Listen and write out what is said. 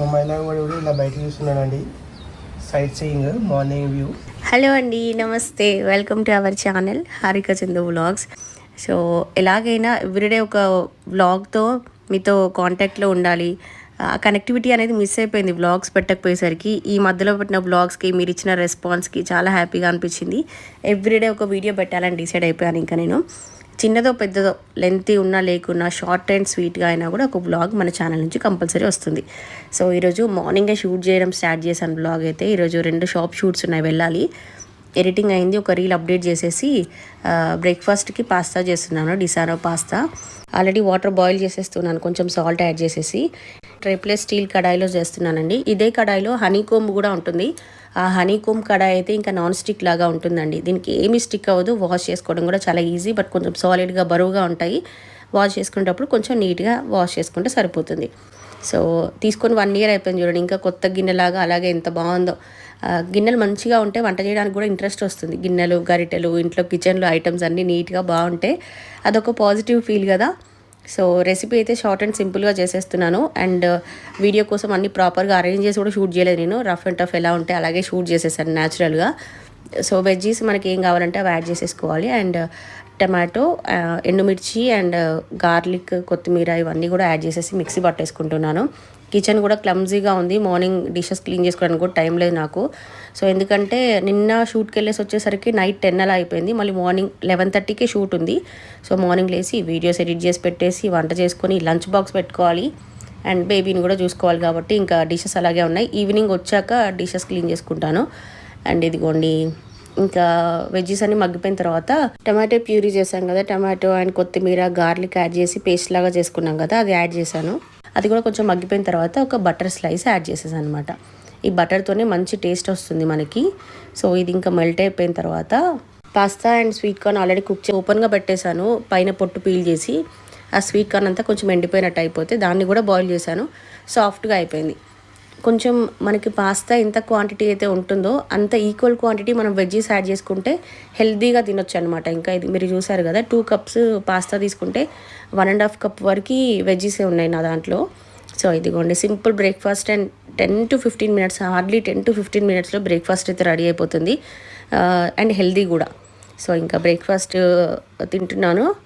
ముంబైలో కూడా ఇలా బయట చూస్తున్నానండి sightseeing morning view hello అండి నమస్తే. Welcome to our channel Harika Chandu vlogs so ఎలాగైనా ఎవ్రీడే ఒక వ్లాగ్తో మీతో కాంటాక్ట్లో ఉండాలి. కనెక్టివిటీ అనేది మిస్ అయిపోయింది వ్లాగ్స్ పెట్టకపోయేసరికి. ఈ మధ్యలో పెట్టిన వ్లాగ్స్కి మీరు ఇచ్చిన రెస్పాన్స్కి చాలా హ్యాపీగా అనిపించింది. ఎవ్రీడే ఒక వీడియో పెట్టాలని డిసైడ్ అయిపోయాను ఇంకా నేను. చిన్నదో పెద్దదో లెంతీ ఉన్నా లేకున్నా షార్ట్ అండ్ స్వీట్గా అయినా కూడా ఒక బ్లాగ్ మన ఛానల్ నుంచి కంపల్సరీ వస్తుంది. సో ఈరోజు మార్నింగే షూట్ చేయడం స్టార్ట్ చేశాను బ్లాగ్ అయితే. ఈరోజు రెండు షాప్ షూట్స్ ఉన్నాయి వెళ్ళాలి. ఎడిటింగ్ అయింది ఒక రీల్ అప్డేట్ చేసేసి బ్రేక్ఫాస్ట్కి పాస్తా చేస్తున్నాను Disano pasta already water boil చేసేస్తున్నాను కొంచెం సాల్ట్ యాడ్ చేసేసి. ట్రైప్లెస్ స్టీల్ కడాయిలో చేస్తున్నానండి. ఇదే కడాయిలో హనీ కోమ్ కూడా ఉంటుంది. ఆ హనీ కోమ్ కడాయి అయితే ఇంకా నాన్ స్టిక్ లాగా ఉంటుందండి. దీనికి ఏమి స్టిక్ అవ్వదు. వాష్ చేసుకోవడం కూడా చాలా ఈజీ బట్ కొంచెం సాలిడ్గా బరువుగా ఉంటాయి. వాష్ చేసుకునేటప్పుడు కొంచెం నీట్గా వాష్ చేసుకుంటే సరిపోతుంది. సో తీసుకొని వన్ ఇయర్ అయిపోయింది చూడండి. ఇంకా కొత్త గిన్నెలాగా అలాగే ఎంత బాగుందో. గిన్నెలు మంచిగా ఉంటే వంట చేయడానికి కూడా ఇంట్రెస్ట్ వస్తుంది. గిన్నెలు గరిటెలు ఇంట్లో కిచెన్లో ఐటమ్స్ అన్నీ నీట్గా బాగుంటే అదొక పాజిటివ్ ఫీల్ కదా. సో రెసిపీ అయితే షార్ట్ అండ్ సింపుల్గా చేసేస్తున్నాను. అండ్ వీడియో uh, కోసం అన్ని ప్రాపర్గా అరేంజ్ చేసి కూడా షూట్ చేయలేదు నేను. రఫ్ అండ్ టఫ్ ఎలా ఉంటే అలాగే షూట్ చేసేసాను న్యాచురల్గా సో వెజ్జీస్ మనకి ఏం కావాలంటే అవి యాడ్ చేసేసుకోవాలి. అండ్ టమాటో ఎండుమిర్చి అండ్ గార్లిక్ కొత్తిమీర ఇవన్నీ కూడా యాడ్ చేసేసి మిక్సీ పట్టేసుకుంటున్నాను. కిచెన్ కూడా క్లమ్జీగా ఉంది. మార్నింగ్ డిషెస్ క్లీన్ చేసుకోవడానికి కూడా టైం లేదు నాకు. సో ఎందుకంటే నిన్న షూట్కి వెళ్ళేసి వచ్చేసరికి నైట్ టెన్ అలా అయిపోయింది. మళ్ళీ మార్నింగ్ లెవెన్ థర్టీకే షూట్ ఉంది. సో మార్నింగ్ లేసి వీడియోస్ ఎడిట్ చేసి పెట్టేసి వంట చేసుకొని లంచ్ బాక్స్ పెట్టుకోవాలి. అండ్ బేబీని కూడా చూసుకోవాలి కాబట్టి ఇంకా డిషెస్ అలాగే ఉన్నాయి. ఈవినింగ్ వచ్చాక డిషెస్ క్లీన్ చేసుకుంటాను. అండ్ ఇదిగోండి ఇంకా వెజ్జెస్ అన్ని మగ్గిపోయిన తర్వాత టమాటో ప్యూరీ చేశాం కదా టమాటో అండ్ కొత్తిమీర గార్లిక్ యాడ్ చేసి పేస్ట్ లాగా చేసుకున్నాం కదా అది యాడ్ చేశాను. అది కూడా కొంచెం మగ్గిపోయిన తర్వాత ఒక బటర్ స్లైస్ యాడ్ చేసేసాను అనమాట ఈ బటర్తోనే మంచి టేస్ట్ వస్తుంది మనకి. సో ఇది ఇంకా మెల్ట్ అయిపోయిన తర్వాత pasta and sweet corn already cook చేసి ఓపెన్గా పెట్టేశాను. పైన పొట్టు పీల్ చేసి ఆ స్వీట్ కార్న్ అంతా కొంచెం ఎండిపోయినట్టు అయిపోతే దాన్ని కూడా బాయిల్ చేశాను. సాఫ్ట్గా అయిపోయింది. కొంచెం మనకి పాస్తా ఎంత క్వాంటిటీ అయితే ఉంటుందో అంత ఈక్వల్ క్వాంటిటీ మనం వెజ్జీస్ యాడ్ చేసుకుంటే హెల్తీగా తినొచ్చు అనమాట ఇంకా ఇది మీరు చూసారు కదా టూ కప్స్ పాస్తా తీసుకుంటే వన్ అండ్ హాఫ్ కప్ వరకు వెజ్జీసే ఉన్నాయి నా దాంట్లో. సో ఇదిగోండి simple breakfast and ten to fifteen minutes hardly ten to fifteen మినిట్స్లో బ్రేక్ఫాస్ట్ అయితే రెడీ అయిపోతుంది. Uh, అండ్ హెల్దీ కూడా. సో ఇంకా బ్రేక్ఫాస్ట్ uh, తింటున్నాను.